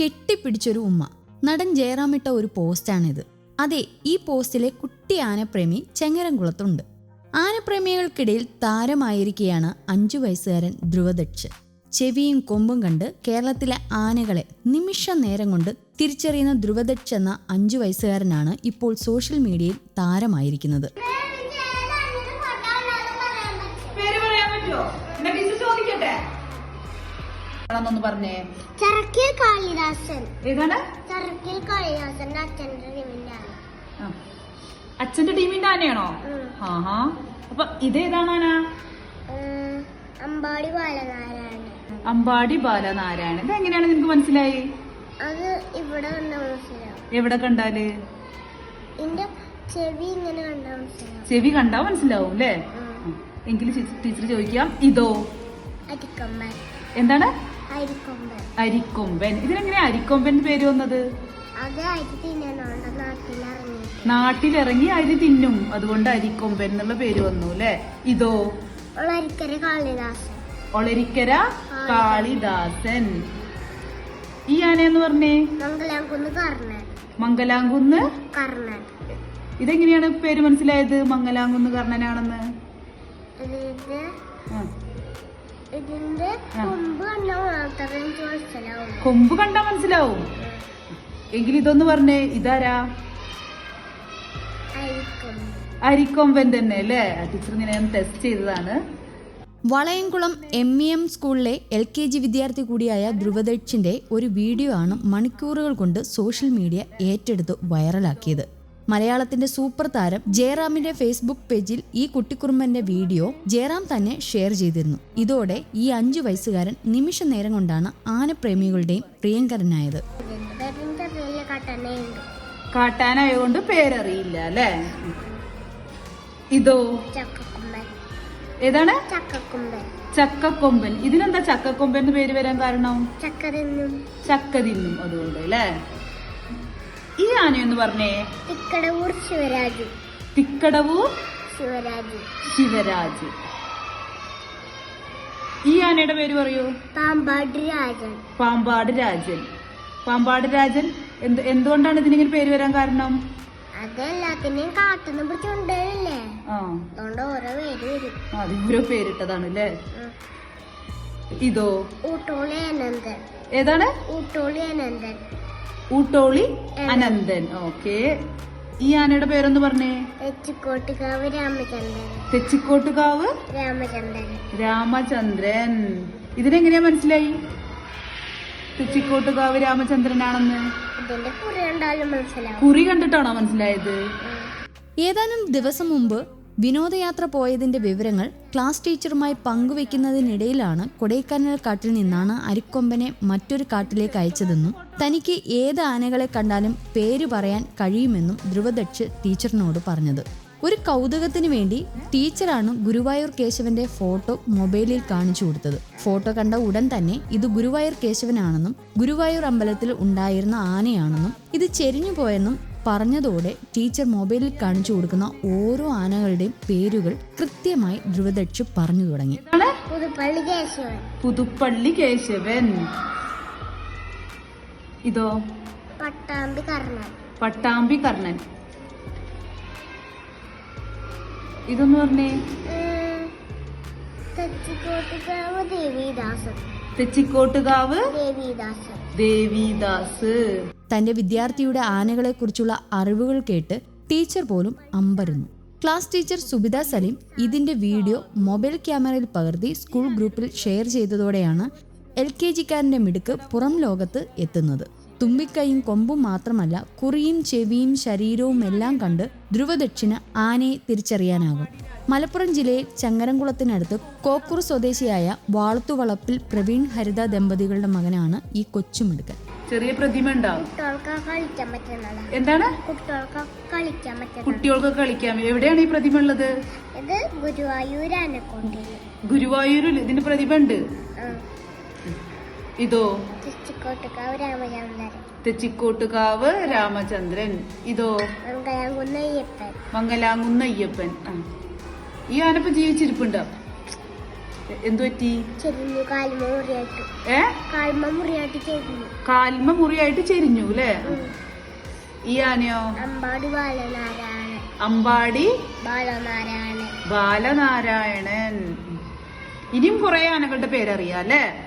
കെട്ടിപ്പിടിച്ചൊരു ഉമ്മ. നടൻ ജയറാമിട്ട ഒരു പോസ്റ്റാണിത്. അതെ ഈ പോസ്റ്റിലെ കുട്ടി ആനപ്രേമി ചെങ്ങരംകുളത്തുണ്ട്. ആനപ്രേമികൾക്കിടയിൽ താരമായിരിക്കുകയാണ് അഞ്ചു വയസ്സുകാരൻ ധ്രുവദക്ഷ്. ചെവിയും കൊമ്പും കണ്ട് കേരളത്തിലെ ആനകളെ നിമിഷ നേരം കൊണ്ട് തിരിച്ചറിയുന്ന ധ്രുവദക്ഷ് എന്ന അഞ്ചു വയസ്സുകാരനാണ് ഇപ്പോൾ സോഷ്യൽ മീഡിയയിൽ താരമായിരിക്കുന്നത്. ആണെന്നൊന്ന് പറഞ്ഞേ. ചറക്കിൽ കാളിദാസൻ. ഏതാണ്? ചറക്കിൽ കാളിദാസന്റെ അച്ഛന്റെ ടീമിന്റെ. അച്ഛന്റെ ടീമിന്റെ ആനയാണോ? ആഹാ. അപ്പൊ ഇതേതാണ് ആന? അമ്പാടി ബാലനാരായണൻ. അമ്പാടി ബാലനാരായണൻ. ഇത് എങ്ങനെയാണ് നിനക്ക് മനസ്സിലായി? അത് ഇവിടെ കണ്ട മനസ്സിലാവും. എവിടെ കണ്ടാൽ? എന്റെ ചെവി ഇങ്ങനെ കണ്ട മനസ്സിലാവും. ചെവി കണ്ടാ മനസ്സിലാവും അല്ലേ? എങ്കിൽ എങ്കിലും ടീച്ചർ ചോദിക്കാം. ഇതോ? എന്താണ്? അരിക്കൊമ്പൻ. ഇതിനെങ്ങനെയാ അരിക്കൊമ്പൻ പേര് വന്നത്? നാട്ടിലിറങ്ങി അരി തിന്നും. അതുകൊണ്ട് അരിക്കൊമ്പൻ എന്നുള്ള പേര് വന്നു അല്ലെ? ഇതോ? ഒളരിക്കര കാളിദാസൻ. ഈ ആനയെന്ന് പറഞ്ഞേ? മംഗലാംകുന്ന് കർണൻ. ഇതെങ്ങനെയാണ് പേര് മനസ്സിലായത്? മംഗലാംകുന്ന് കർണനാണെന്ന്. ഇതിന്റെ കൊമ്പ് കണ്ട മാത്രമേ മനസ്സിലാവും. കൊമ്പ് കണ്ടാ മനസ്സിലാവും. എങ്കിൽ ഇതൊന്ന് പറഞ്ഞേ ഇതാരാ? അരിക്കൊമ്പൻ അരിക്കൊമ്പൻ തന്നെ അല്ലേ? ടീച്ചർ ഇങ്ങനെ ടെസ്റ്റ് ചെയ്തതാണ്. വളയംകുളം എം ഇ എം സ്കൂളിലെ എൽ കെ ജി വിദ്യാർത്ഥി കൂടിയായ ധ്രുവദക്ഷിന്റെ ഒരു വീഡിയോ ആണ് മണിക്കൂറുകൾ കൊണ്ട് സോഷ്യൽ മീഡിയ ഏറ്റെടുത്ത് വൈറലാക്കിയത്. മലയാളത്തിന്റെ സൂപ്പർ താരം ജയറാമിന്റെ ഫേസ്ബുക്ക് പേജിൽ ഈ കുട്ടിക്കുറുമ്പന്റെ വീഡിയോ ജയറാം തന്നെ ഷെയർ ചെയ്തിരുന്നു. ഇതോടെ ഈ അഞ്ചു വയസ്സുകാരൻ നിമിഷ നേരം കൊണ്ടാണ് ആനപ്രേമികളുടെയും പ്രിയങ്കരനായത്. കാട്ടാനായതുകൊണ്ട് പേരറിയില്ല അല്ലേ? ഇതോ? ചക്കക്കൊമ്പൻ. ഏതാണ്? ചക്കക്കൊമ്പൻ. ചക്കക്കൊമ്പൻ. ഇതിനെന്താ ചക്കക്കൊമ്പൻ എന്ന് പേര് വരാൻ കാരണം? ചക്ക തിന്നും അതുകൊണ്ട് അല്ലേ? ഈ ആനയൊന്ന് പറഞ്ഞേ? തിക്കടവൂർ ശിവരാജ്. തിക്കടവൂർ ശിവരാജ്. ശിവരാജ്. ഈ ആനയുടെ പേര് പറയൂ. പാമ്പാട് രാജൻ. പാമ്പാട് രാജൻ. പാമ്പാട് രാജൻ എന്ത് എന്തുകൊണ്ടാണ് ഇതിനിങ്ങനെ പേര് വരാൻ കാരണം? അതെല്ലാത്തിനെയും കാട്ടുന്ന പിടിച്ചുകൊണ്ടല്ലേ അതുകൊണ്ട് ഓരോ പേര് വരും. അത് ഓരോ പേരിട്ടതാണ് അല്ലേ? ഇതോ? ഊട്ടോളി അനന്തൻ. ഏതാണ്? ഊട്ടോളി അനന്തൻ. ഊട്ടോളി അനന്തൻ. ഓക്കെ. ഈ ആനയുടെ പേരൊന്ന് പറഞ്ഞേ? തെച്ചിക്കോട്ടുകാവ് രാമചന്ദ്രൻ. തെച്ചിക്കോട്ടുകാവ്? രാമചന്ദ്രൻ. രാമചന്ദ്രൻ. ഇതിനെങ്ങനെയാ മനസ്സിലായി? തെച്ചിക്കോട്ടുകാവ് രാമചന്ദ്രനാണെന്ന്. കുറി കണ്ടിട്ടാണോ മനസ്സിലായത്. ഏതാനും ദിവസം മുമ്പ് വിനോദയാത്ര പോയതിന്റെ വിവരങ്ങൾ ക്ലാസ് ടീച്ചറുമായി പങ്കുവെക്കുന്നതിനിടയിലാണ് കൊടൈക്കനാൽ കാട്ടിൽ നിന്നാണ് അരിക്കൊമ്പനെ മറ്റൊരു കാട്ടിലേക്ക് അയച്ചതെന്നും തനിക്ക് ഏത് ആനകളെ കണ്ടാലും പേര് പറയാൻ കഴിയുമെന്നും ധ്രുവദക്ഷ് ടീച്ചറിനോട് പറഞ്ഞത്. ഒരു കൗതുകത്തിന് വേണ്ടി ടീച്ചറാണ് ഗുരുവായൂർ കേശവന്റെ ഫോട്ടോ മൊബൈലിൽ കാണിച്ചു കൊടുത്തത്. ഫോട്ടോ കണ്ട ഉടൻ തന്നെ ഇത് ഗുരുവായൂർ കേശവനാണെന്നും ഗുരുവായൂർ അമ്പലത്തിൽ ഉണ്ടായിരുന്ന ആനയാണെന്നും ഇത് ചെരിഞ്ഞു പോയെന്നും പറഞ്ഞതോടെ ടീച്ചർ മൊബൈലിൽ കാണിച്ചു കൊടുക്കുന്ന ഓരോ ആനകളുടെയും പേരുകൾ കൃത്യമായി ധ്രുവദക്ഷ് പറഞ്ഞു തുടങ്ങി. ഇതാണ് പുതുപ്പള്ളി കേശവൻ. പുതുപ്പള്ളി കേശവൻ. ഇതോ? പട്ടാമ്പി കർണൻ. പട്ടാമ്പി കർണൻ. ഇതൊന്ന് പറഞ്ഞേ? തെച്ചിക്കോട്ടുകാവ് ദേവിദാസൻ. തെച്ചിക്കോട്ടുകാവ് ദേവിദാസൻ. ദേവിദാസ്. തന്റെ വിദ്യാർത്ഥിയുടെ ആനകളെക്കുറിച്ചുള്ള അറിവുകൾ കേട്ട് ടീച്ചർ പോലും അമ്പരുന്നു. ക്ലാസ് ടീച്ചർ സുബിത സലീം ഇതിന്റെ വീഡിയോ മൊബൈൽ ക്യാമറയിൽ പകർത്തി സ്കൂൾ ഗ്രൂപ്പിൽ ഷെയർ ചെയ്തതോടെയാണ് എൽ കെ ജിക്കാരന്റെ മിടുക്ക് പുറം ലോകത്ത് എത്തുന്നത്. തുമ്പിക്കൈയും കൊമ്പും മാത്രമല്ല കുറിയും ചെവിയും ശരീരവും എല്ലാം കണ്ട് ധ്രുവദക്ഷിണ ആനയെ തിരിച്ചറിയാനാകും. മലപ്പുറം ജില്ലയിൽ ചങ്ങരംകുളത്തിനടുത്ത് കോക്കൂർ സ്വദേശിയായ വാളത്തുവളപ്പിൽ പ്രവീൺ ഹരിത ദമ്പതികളുടെ മകനാണ് ഈ കൊച്ചുമിടുക്കൻ ചെറിയ പ്രതിമ ഉണ്ടാവും എന്താണ്? കുട്ടികൾക്ക് കളിക്കാം. എവിടെയാണ് ഈ പ്രതിമ ഉള്ളത്? ഗുരുവായൂരിൽ ഇതിന്റെ പ്രതിമ ഉണ്ട്. ഇതോ? തെച്ചിക്കോട്ടുകാവ് രാമചന്ദ്രൻ. ഇതോ? മംഗലാങ്കുന്ന അയ്യപ്പൻ. ഈ ആനപ്പ ജീവിച്ചിരിപ്പുണ്ടോ? എന്തുപറ്റി ഏ? കാൽമ മുറിയായിട്ട് ചെരിഞ്ഞു. അല്ലേ? ഈ ആനയോ? അമ്പാടി ബാലനാരായണൻ. അമ്പാടി? ബാലനാരായണൻ. ബാലനാരായണൻ. ഇനിയും കുറെ ആനകളുടെ പേരറിയാം അല്ലേ?